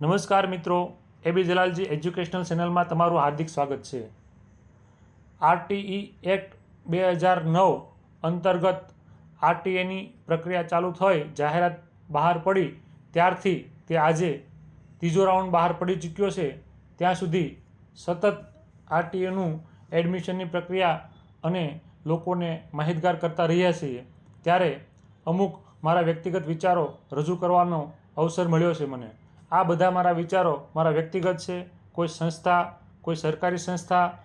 નમસ્કાર મિત્રો એબી જલાલજી એજ્યુકેશનલ ચેનલમાં તમારું હાર્દિક સ્વાગત છે. આરટીઈ એક્ટ બે હજાર નવ અંતર્ગત આરટીએની પ્રક્રિયા ચાલુ થઈ, જાહેરાત બહાર પડી, ત્યારથી તે આજે ત્રીજો રાઉન્ડ બહાર પડી ચૂક્યો છે. ત્યાં સુધી સતત આરટીએનું એડમિશનની પ્રક્રિયા અને લોકોને માહિતગાર કરતા રહ્યા છીએ. ત્યારે અમુક મારા વ્યક્તિગત વિચારો રજૂ કરવાનો અવસર મળ્યો છે મને. આ બધા મારા વિચારો મારા વ્યક્તિગત છે, કોઈ સંસ્થા, કોઈ સરકારી સંસ્થા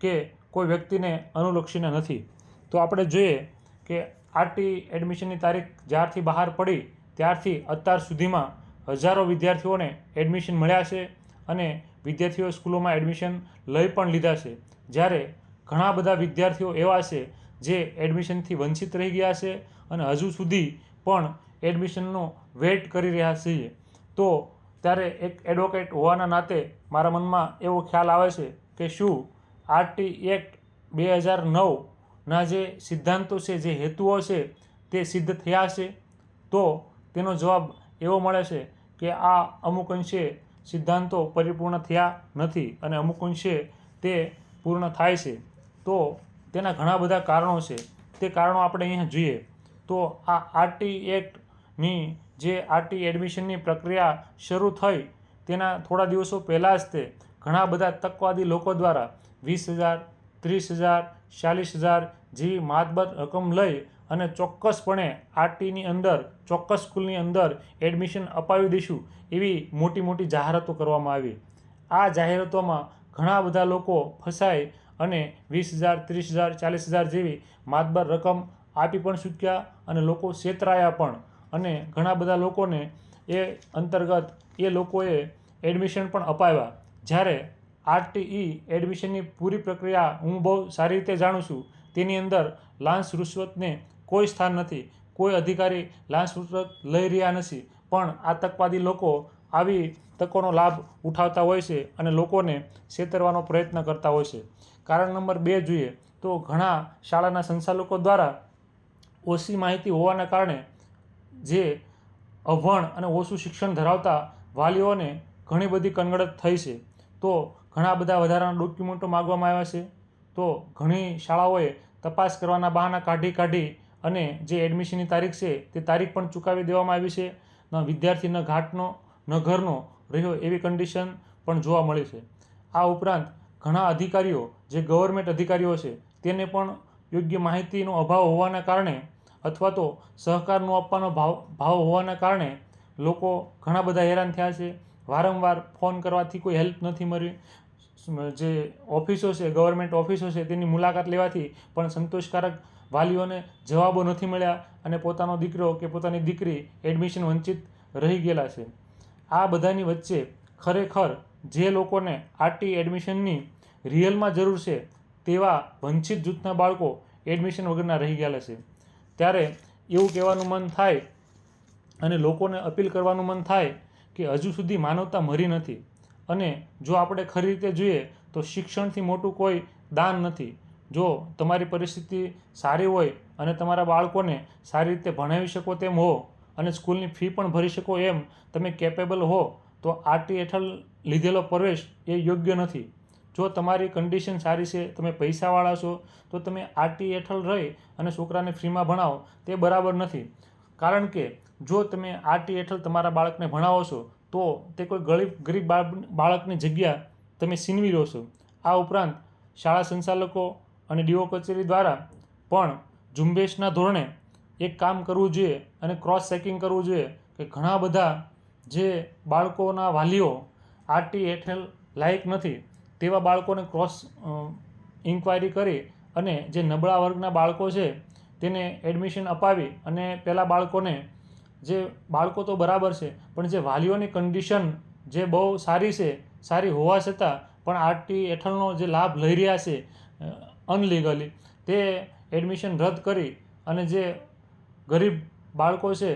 કે કોઈ વ્યક્તિને અનુલક્ષીને નથી. તો આપણે જોઈએ કે આરટી એડમિશનની તારીખ જ્યારથી બહાર પડી ત્યારથી અત્યાર સુધીમાં હજારો વિદ્યાર્થીઓને એડમિશન મળ્યા છે અને વિદ્યાર્થીઓ સ્કૂલોમાં એડમિશન લઈ પણ લીધા છે. જ્યારે ઘણા બધા વિદ્યાર્થીઓ એવા છે જે એડમિશનથી વંચિત રહી ગયા છે અને હજુ સુધી પણ એડમિશનનો વેઇટ કરી રહ્યા છીએ તો ત્યારે એક એડવોકેટ હોવાના નાતે મારા મનમાં એવો ખ્યાલ આવે છે કે શું આરટી એક્ટ બે હજાર નવના જે સિદ્ધાંતો છે, જે હેતુઓ છે તે સિદ્ધ થયા છે? તો તેનો જવાબ એવો મળે છે કે આ અમુક અંશે સિદ્ધાંતો પરિપૂર્ણ થયા નથી અને અમુક અંશે તે પૂર્ણ થાય છે. તો તેના ઘણા બધા કારણો છે. તે કારણો આપણે અહીંયા જોઈએ. તો આ આરટી એક્ટની જે આરટી એડમિશનની પ્રક્રિયા શરૂ થઈ, તેના થોડા દિવસો પહેલાં જ તે ઘણા બધા તકવાદી લોકો દ્વારા વીસ હજાર, ત્રીસ હજાર, ચાલીસ હજાર જેવી માતબર રકમ લઈ અને ચોક્કસપણે આરટીની અંદર, ચોક્કસ સ્કૂલની અંદર એડમિશન અપાવી દઈશું એવી મોટી મોટી જાહેરાતો કરવામાં આવી. આ જાહેરાતોમાં ઘણા બધા લોકો ફસાય અને વીસ હજાર, ત્રીસ હજાર, ચાલીસ હજાર જેવી માતબર રકમ આપી પણ ચૂક્યા અને લોકો છેતરાયા પણ. અને ઘણા બધા લોકોને એ અંતર્ગત એ લોકોએ એડમિશન પણ અપાવ્યા. જ્યારે આરટીઈ એડમિશનની પૂરી પ્રક્રિયા હું બહુ સારી રીતે જાણું છું, તેની અંદર લાંચ રૂશ્વતને કોઈ સ્થાન નથી, કોઈ અધિકારી લાંચ રૂશ્વત લઈ રહ્યા નથી, પણ આતંકવાદી લોકો આવી તકોનો લાભ ઉઠાવતા હોય છે અને લોકોને છેતરવાનો પ્રયત્ન કરતા હોય છે. કારણ નંબર બે જોઈએ તો ઘણા શાળાના સંચાલકો દ્વારા ઓછી માહિતી હોવાના કારણે જે અભણ અને ઓછું શિક્ષણ ધરાવતા વાલીઓને ઘણી બધી કનગડત થઈ છે. તો ઘણા બધા વધારાના ડોક્યુમેન્ટો માગવામાં આવ્યા છે. તો ઘણી શાળાઓએ તપાસ કરવાના બહાના કાઢી કાઢી અને જે એડમિશનની તારીખ છે તે તારીખ પણ ચૂકાવી દેવામાં આવી છે. ન વિદ્યાર્થી, ન ઘાટનો, ન ઘરનો રહ્યો એવી કન્ડિશન પણ જોવા મળી છે. આ ઉપરાંત ઘણા અધિકારીઓ, જે ગવર્મેન્ટ અધિકારીઓ છે, તેને પણ યોગ્ય માહિતીનો અભાવ હોવાના કારણે અથવા તો સહકારનો આપવાનો ભાવ ભાવ હોવાના કારણે લોકો ઘણા બધા હેરાન થયા છે. વારંવાર ફોન કરવાથી કોઈ હેલ્પ નથી મળી. જે ઓફિસો છે, ગવર્મેન્ટ ઓફિસો છે, તેની મુલાકાત લેવાથી પણ સંતોષકારક વાલીઓને જવાબો નથી મળ્યા અને પોતાનો દીકરો કે પોતાની દીકરી એડમિશન વંચિત રહી ગયેલા છે. આ બધાની વચ્ચે ખરેખર જે લોકોને આરટી એડમિશનની રિયલમાં જરૂર છે, તેવા વંચિત જૂથના બાળકો એડમિશન વગરના રહી ગયેલા છે. ત્યારે એવું કહેવાનું મન થાય અને લોકોને અપીલ કરવાનું મન થાય કે હજુ સુધી માનવતા મરી નથી. અને જો આપણે ખરી રીતે જોઈએ તો શિક્ષણથી મોટું કોઈ દાન નથી. જો તમારી પરિસ્થિતિ સારી હોય અને તમારા બાળકોને સારી રીતે ભણાવી શકો તેમ હો અને સ્કૂલની ફી પણ ભરી શકો એમ તમે કેપેબલ હો, તો આરટી હેઠળ લીધેલો પ્રવેશ એ યોગ્ય નથી. જો તમારી કન્ડિશન સારી છે, તમે પૈસાવાળા છો, તો તમે આરટી હેઠળ રહી અને છોકરાને ફ્રીમાં ભણાવો, તે બરાબર નથી. કારણ કે જો તમે આરટી હેઠળ તમારા બાળકને ભણાવો છો, તો તે કોઈ ગરીબ ગરીબ બાળકની જગ્યા તમે છીનવી લો છો. આ ઉપરાંત શાળા સંચાલકો અને ડીઓ કચેરી દ્વારા પણ ઝુંબેશના ધોરણે એક કામ કરવું જોઈએ અને ક્રોસ ચેકિંગ કરવું જોઈએ કે ઘણા બધા જે બાળકોના વાલીઓ આરટી હેઠળ લાયક નથી. તેવા બાળકોને ક્રોસ ઇન્ક્વાયરી કરી અને જે નબળા વર્ગના બાળકો છે તેને એડમિશન અપાવી અને પેલા બાળકોને જે બાળકો તો બરાબર છે, પણ જે વાલીઓની કન્ડિશન જે બહુ સારી છે, સારી હોવા છતાં પણ આરટી હેઠળનો જે લાભ લઈ રહ્યા છે અનલીગલી તે એડમિશન રદ કરી અને જે ગરીબ બાળકો છે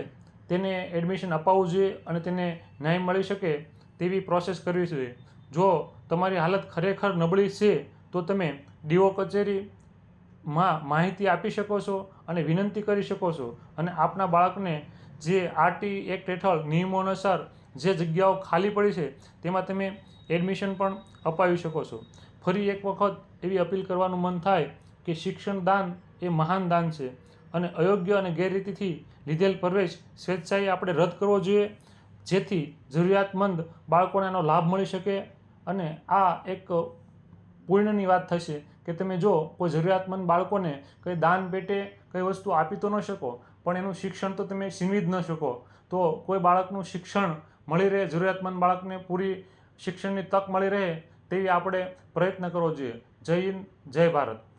તેને એડમિશન અપાવવું જોઈએ અને તેને ન્યાય મળી શકે તેવી પ્રોસેસ કરવી જોઈએ. જો તમારી હાલત ખરેખર નબળી છે, તો તમે ડીઓ કચેરીમાં માહિતી આપી શકો છો અને વિનંતી કરી શકો છો. અને આપના બાળકને જે આરટી એક્ટ હેઠળ નિયમો અનુસાર જે જગ્યાઓ ખાલી પડી છે, તેમાં તમે એડમિશન પણ અપાવી શકો છો. ફરી એક વખત એવી અપીલ કરવાનું મન થાય કે શિક્ષણ દાન એ મહાન દાન છે અને અયોગ્ય અને ગેરરીતિથી લીધેલ પ્રવેશ સ્વેચ્છાએ આપણે રદ કરવો જોઈએ, જેથી જરૂરિયાતમંદ બાળકોને આનો લાભ મળી શકે અને આ એક પુણ્યની વાત થશે કે તમે જો કોઈ જરૂરિયાતમંદ બાળકોને કંઈ દાન પેટે કંઈ વસ્તુ આપી તો ન શકો, પણ એનું શિક્ષણ તો તમે છીનવી જ ન શકો, તો કોઈ બાળકનું શિક્ષણ મળી રહે, જરૂરિયાતમંદ બાળકને પૂરી શિક્ષણની તક મળી રહે, તેવી આપણે પ્રયત્ન કરવો જોઈએ. જય હિન્દ, જય ભારત.